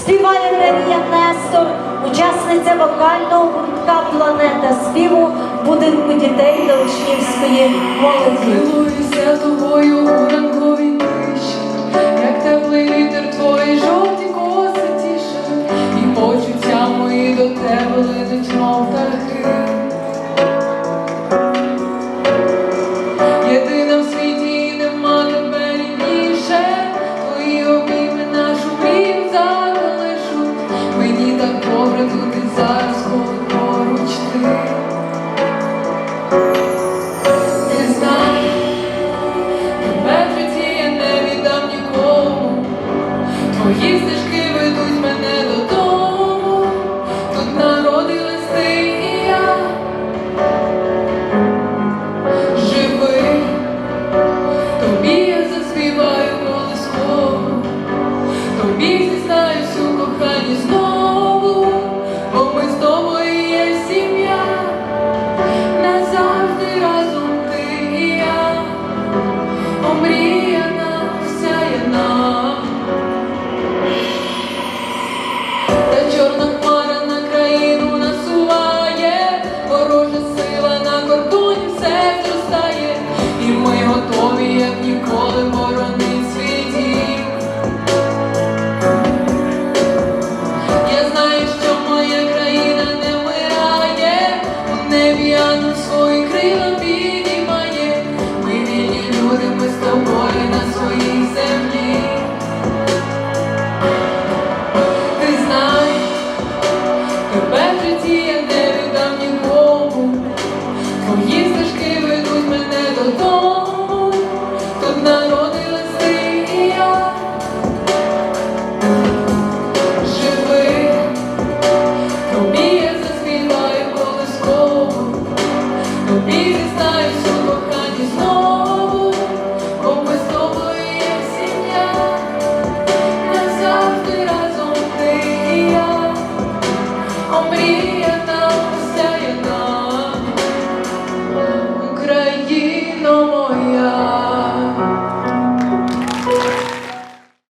співає Ревія Нестор, учасниця вокального гуртка Планета співу будинку дітей Долишнівської молоді. Готуюся тобою у. тут і зараз поруч ти. Не в житті не віддам нікому. Твоїх You.